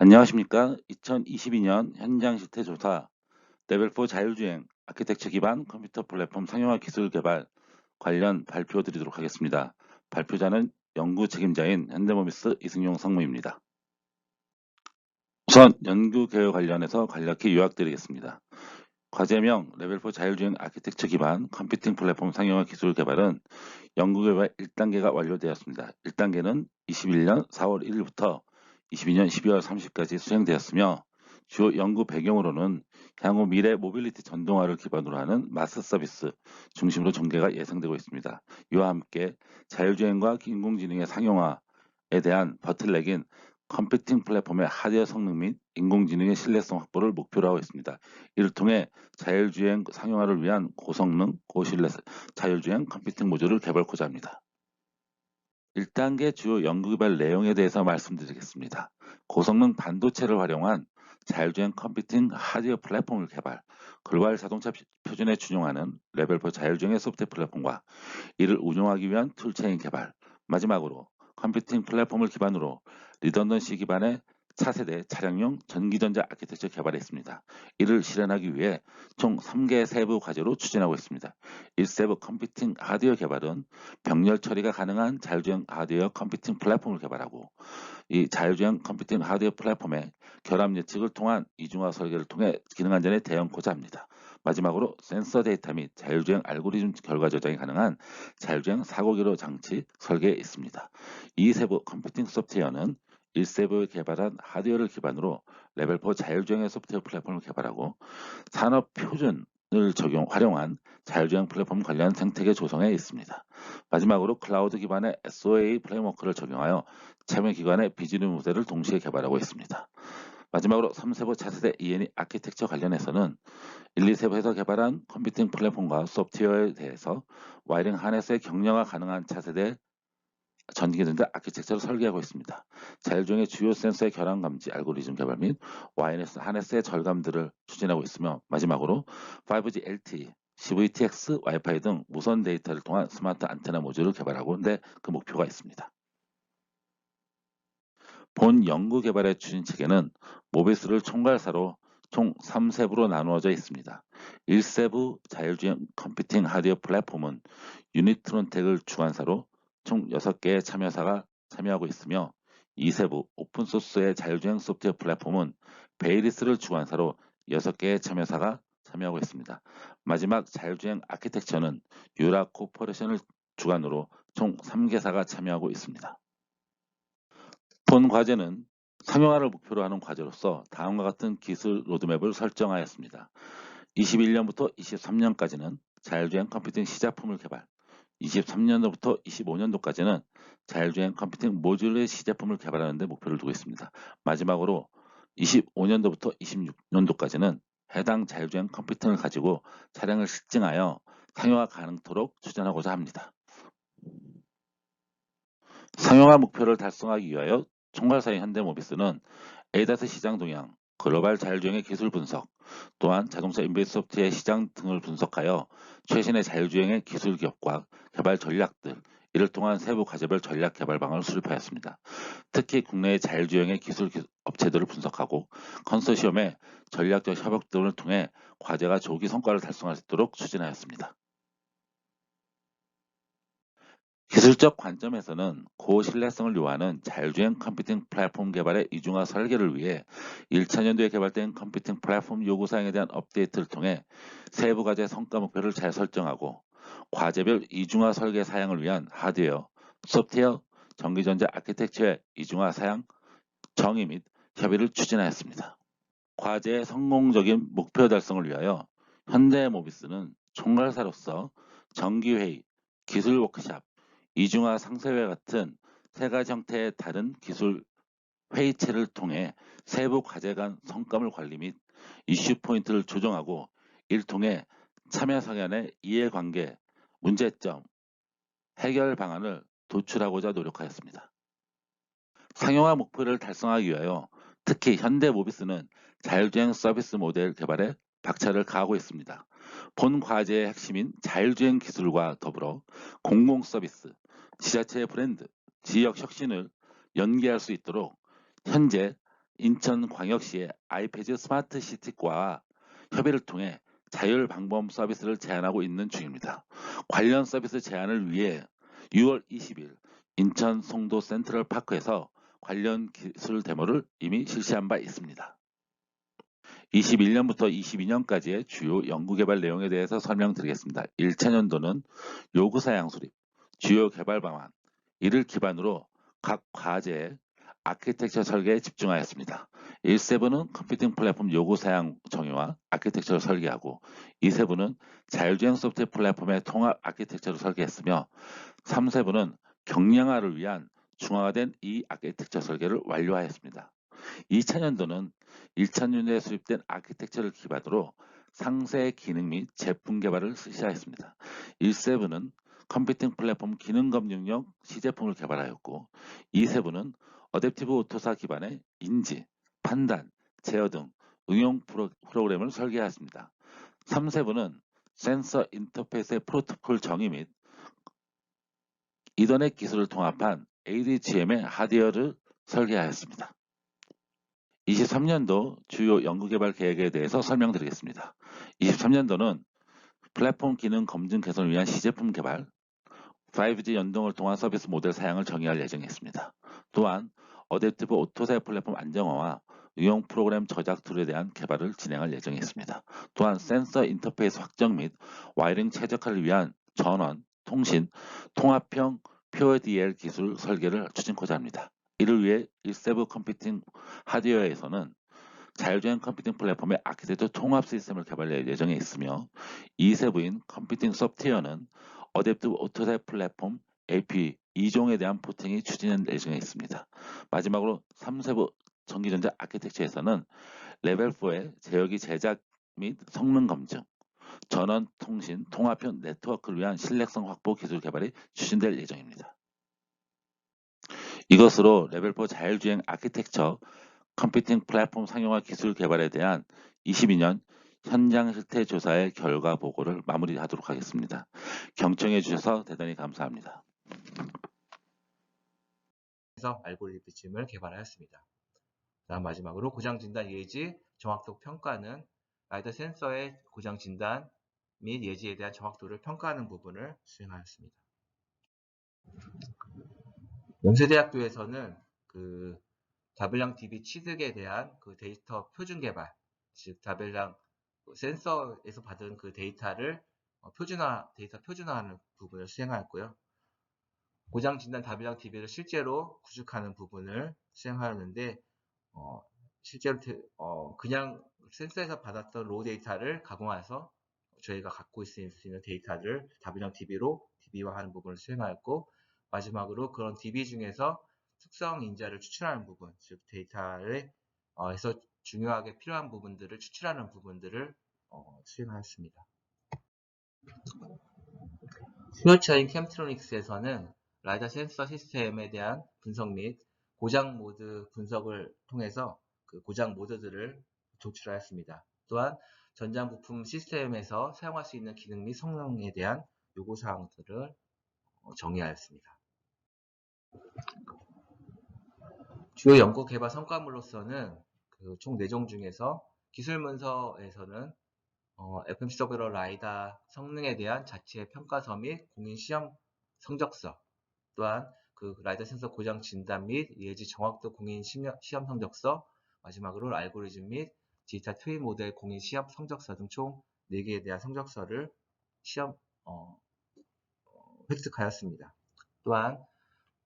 안녕하십니까. 2022년 현장 실태 조사 레벨4 자율주행 아키텍처 기반 컴퓨터 플랫폼 상용화 기술 개발 관련 발표 드리도록 하겠습니다. 발표자는 연구 책임자인 현대모비스 이승용 상무입니다. 우선 연구 개요 관련해서 간략히 요약드리겠습니다. 과제명 레벨4 자율주행 아키텍처 기반 컴퓨팅 플랫폼 상용화 기술 개발은 연구 개발 1단계가 완료되었습니다. 1단계는 21년 4월 1일부터 22년 12월 30일까지 수행되었으며 주요 연구 배경으로는 향후 미래 모빌리티 전동화를 기반으로 하는 마스 서비스 중심으로 전개가 예상되고 있습니다. 이와 함께 자율주행과 인공지능의 상용화에 대한 버틀렉인 컴퓨팅 플랫폼의 하드웨어 성능 및 인공지능의 신뢰성 확보를 목표로 하고 있습니다. 이를 통해 자율주행 상용화를 위한 고성능, 고신뢰 자율주행 컴퓨팅 모듈을 개발코자 합니다. 1단계 주요 연구개발 내용에 대해서 말씀드리겠습니다. 고성능 반도체를 활용한 자율주행 컴퓨팅 하드웨어 플랫폼을 개발, 글로벌 자동차 표준에 준용하는 레벨4 자율주행의 소프트웨어 플랫폼과 이를 운용하기 위한 툴체인 개발, 마지막으로 컴퓨팅 플랫폼을 기반으로 리던던시 기반의 차세대 차량용 전기전자 아키텍처 개발했습니다. 이를 실현하기 위해 총 3개 세부 과제로 추진하고 있습니다. 1세부 컴퓨팅 하드웨어 개발은 병렬 처리가 가능한 자율주행 하드웨어 컴퓨팅 플랫폼을 개발하고 이 자율주행 컴퓨팅 하드웨어 플랫폼의 결합 예측을 통한 이중화 설계를 통해 기능 안전에 대응코자 합니다. 마지막으로 센서 데이터 및 자율주행 알고리즘 결과 저장이 가능한 자율주행 사고기로 장치 설계에 있습니다. 이 세부 컴퓨팅 소프트웨어는 1세부에 개발한 하드웨어를 기반으로 레벨 4 자율주행의 소프트웨어 플랫폼을 개발하고 산업 표준을 적용 활용한 자율주행 플랫폼 관련 생태계 조성에 있습니다. 마지막으로 클라우드 기반의 SOA 프레임워크를 적용하여 참여 기관의 비즈니스 모델을 동시에 개발하고 있습니다. 마지막으로 3세부 차세대 E&E 아키텍처 관련해서는 1, 2세부에서 개발한 컴퓨팅 플랫폼과 소프트웨어에 대해서 와이링 하네스의 격려가 가능한 차세대 전기전자 아키텍처를 설계하고 있습니다. 자율주행의 주요 센서의 결함 감지 알고리즘 개발 및 와이어스 하네스의 절감들을 추진하고 있으며 마지막으로 5G LTE, CVTX, 와이파이 등 무선 데이터를 통한 스마트 안테나 모듈을 개발하고 있는데 그 목표가 있습니다. 본 연구 개발의 추진 체계는 모비스를 총괄사로 총 3세부로 나누어져 있습니다. 1세부 자율주행 컴퓨팅 하드웨어 플랫폼은 유니트론텍을 주관사로 총 6개의 참여사가 참여하고 있으며 2세부 오픈소스의 자율주행 소프트웨어 플랫폼은 베이리스를 주관사로 6개의 참여사가 참여하고 있습니다. 마지막 자율주행 아키텍처는 유라 코퍼레이션을 주관으로 총 3개사가 참여하고 있습니다. 본 과제는 상용화를 목표로 하는 과제로서 다음과 같은 기술 로드맵을 설정하였습니다. 21년부터 23년까지는 자율주행 컴퓨팅 시작품을 개발, 23년도부터 25년도까지는 자율주행 컴퓨팅 모듈의 시제품을 개발하는 데 목표를 두고 있습니다. 마지막으로 25년도부터 26년도까지는 해당 자율주행 컴퓨팅을 가지고 차량을 실증하여 상용화 가능토록 추진하고자 합니다. 상용화 목표를 달성하기 위하여 총괄사인 현대모비스는 에이다스 시장 동향, 글로벌 자율주행의 기술 분석, 또한 자동차 인베이스 소프트의 시장 등을 분석하여 최신의 자율주행의 기술 기업과 개발 전략들, 이를 통한 세부 과제별 전략 개발 방안을 수립하였습니다. 특히 국내의 자율주행의 기술 업체들을 분석하고 컨소시엄의 전략적 협업 등을 통해 과제가 조기 성과를 달성할 수 있도록 추진하였습니다. 기술적 관점에서는 고신뢰성을 요하는 자율주행 컴퓨팅 플랫폼 개발의 이중화 설계를 위해 1차년도에 개발된 컴퓨팅 플랫폼 요구사항에 대한 업데이트를 통해 세부 과제 성과 목표를 잘 설정하고 과제별 이중화 설계 사양을 위한 하드웨어, 소프트웨어, 전기전자 아키텍처의 이중화 사양 정의 및 협의를 추진하였습니다. 과제의 성공적인 목표 달성을 위하여 현대모비스는 총괄사로서 정기회의, 기술 워크샵, 이중화 상세회 같은 세 가지 형태의 다른 기술 회의체를 통해 세부 과제 간 성과물 관리 및 이슈 포인트를 조정하고 이를 통해 참여 성향의 이해관계, 문제점, 해결 방안을 도출하고자 노력하였습니다. 상용화 목표를 달성하기 위하여 특히 현대 모비스는 자율주행 서비스 모델 개발에 박차를 가하고 있습니다. 본 과제의 핵심인 자율주행 기술과 더불어 공공 서비스, 지자체의 브랜드, 지역 혁신을 연계할 수 있도록 현재 인천광역시의 아이패드 스마트 시티과 협의를 통해 자율 방범 서비스를 제안하고 있는 중입니다. 관련 서비스 제안을 위해 6월 20일 인천 송도 센트럴 파크에서 관련 기술 데모를 이미 실시한 바 있습니다. 21년부터 22년까지의 주요 연구개발 내용에 대해서 설명드리겠습니다. 1차 년도는 요구사양 수립, 주요 개발 방안, 이를 기반으로 각 과제의 아키텍처 설계에 집중하였습니다. 1세부는 컴퓨팅 플랫폼 요구 사양 정의와 아키텍처를 설계하고 2세부는 자율주행 소프트웨어 플랫폼의 통합 아키텍처를 설계했으며 3세부는 경량화를 위한 중화된 이 아키텍처 설계를 완료하였습니다. 2차년도는 1차년도에 수립된 아키텍처를 기반으로 상세 기능 및 제품 개발을 실시하였습니다. 1세부는 컴퓨팅 플랫폼 기능 검증용 시제품을 개발하였고 2세부는 어댑티브 오토사 기반의 인지, 판단, 제어 등 응용 프로, 프로그램을 설계하였습니다. 3세부는 센서 인터페이스의 프로토콜 정의 및 이더넷 기술을 통합한 ADGM의 하드웨어를 설계하였습니다. 23년도 주요 연구개발 계획에 대해서 설명드리겠습니다. 23년도는 플랫폼 기능 검증 개선을 위한 시제품 개발, 5G 연동을 통한 서비스 모델 사양을 정의할 예정이었습니다. 또한 어댑티브 오토사의 플랫폼 안정화와 응용 프로그램 저작 툴에 대한 개발을 진행할 예정이었습니다. 또한 센서 인터페이스 확정 및 와이링 최적화를 위한 전원, 통신, 통합형 PODL 기술 설계를 추진코자 합니다. 이를 위해 1세부 컴퓨팅 하드웨어에서는 자율주행 컴퓨팅 플랫폼의 아키텍처 통합 시스템을 개발할 예정에 있으며 2세부인 컴퓨팅 소프트웨어는 어댑티브 오토사의 플랫폼 AP 2종에 대한 포팅이 추진될 예정에 있습니다. 마지막으로 3세부 전기전자 아키텍처에서는 레벨 4의 제어기 제작 및 성능 검증, 전원 통신 통합형 네트워크를 위한 신뢰성 확보 기술 개발이 추진될 예정입니다. 이것으로 레벨 4 자율주행 아키텍처 컴퓨팅 플랫폼 상용화 기술 개발에 대한 22년 현장 실태 조사의 결과 보고를 마무리하도록 하겠습니다. 경청해 주셔서 대단히 감사합니다. 해서 알고리즘을 개발하였습니다. 다음 마지막으로 고장 진단 예지 정확도 평가는 라이더 센서의 고장 진단 및 예지에 대한 정확도를 평가하는 부분을 수행하였습니다. 연세대학교에서는 그 다블량 DB 취득에 대한 그 데이터 표준 개발, 즉 다블량 센서에서 받은 그 데이터를 어, 표준화, 데이터 표준화하는 부분을 수행하였고요. 고장 진단 다블량 DB를 실제로 구축하는 부분을 수행하였는데 어, 실제로 어, 그냥 센서에서 받았던 로우 데이터를 가공해서 저희가 갖고 있을 수 있는 데이터를 다블량 DB로 DB화하는 부분을 수행하였고 마지막으로 그런 DB 중에서 특성 인자를 추출하는 부분, 즉 데이터를 어, 에서 중요하게 필요한 부분들을 추출하는 부분들을 어, 수행하였습니다. 수요차인 캠트로닉스에서는 라이다 센서 시스템에 대한 분석 및 고장 모드 분석을 통해서 그 고장 모드들을 도출하였습니다. 또한 전장 부품 시스템에서 사용할 수 있는 기능 및 성능에 대한 요구 사항들을 어, 정의하였습니다. 주요 연구 개발 성과물로서는 그 총 4종 중에서 기술 문서에서는 어, FMC 서버러 라이다 성능에 대한 자체 평가서 및 공인 시험 성적서 또한 그 라이다 센서 고장 진단 및 예지 정확도 공인 시험 성적서 마지막으로 알고리즘 및 디지털 트윈 모델 공인 시험 성적서 등 총 4개에 대한 성적서를 시험 어, 어, 획득하였습니다. 또한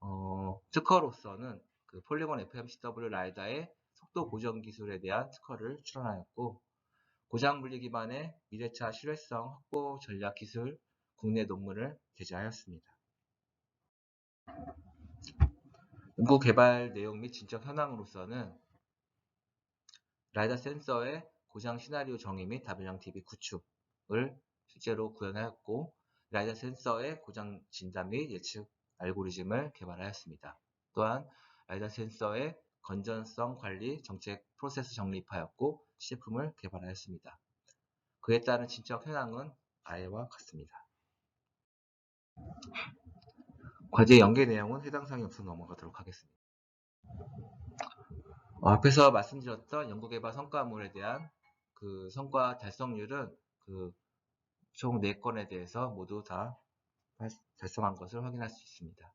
어, 특허로서는 그 폴리곤 FMCW 라이다의 속도 고정 기술에 대한 특허를 출원하였고 고장 물리 기반의 미래차 실외성 확보 전략 기술 국내 논문을 게재하였습니다. 연구 개발 내용 및 진척 현황으로서는 라이다 센서의 고장 시나리오 정의 및 다변형 DB 구축을 실제로 구현하였고 라이다 센서의 고장 진단 및 예측 알고리즘을 개발하였습니다. 또한 라이다 센서의 건전성 관리 정책 프로세스 정립하였고 시제품을 개발하였습니다. 그에 따른 진척 현황은 아래와 같습니다. 과제 연계 내용은 해당 사항이 없어 넘어가도록 하겠습니다. 어, 앞에서 말씀드렸던 연구개발 성과물에 대한 그 성과 달성률은 그 총 4건에 대해서 모두 다 달- 달성한 것을 확인할 수 있습니다.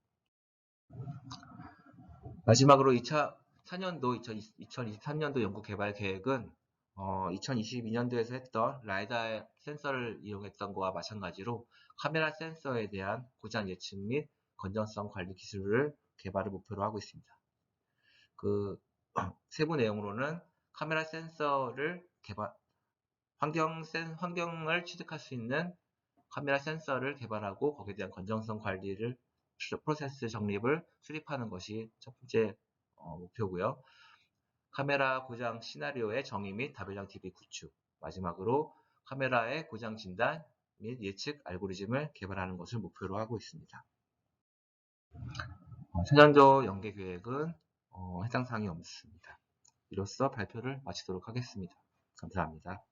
마지막으로 2차 4년도 2023년도 연구 개발 계획은 2022년도에서 했던 라이다 센서를 이용했던 것과 마찬가지로 카메라 센서에 대한 고장 예측 및 건전성 관리 기술을 개발을 목표로 하고 있습니다. 그 세부 내용으로는 카메라 센서를 개발, 환경 센, 환경을 취득할 수 있는 카메라 센서를 개발하고 거기에 대한 건전성 관리를 프로세스 정립을 수립하는 것이 첫 번째 어, 목표고요. 카메라 고장 시나리오의 정의 및 다별량 DB 구축, 마지막으로 카메라의 고장 진단 및 예측 알고리즘을 개발하는 것을 목표로 하고 있습니다. 어, 차년도 연계 계획은 어, 해당 사항이 없습니다. 이로써 발표를 마치도록 하겠습니다. 감사합니다.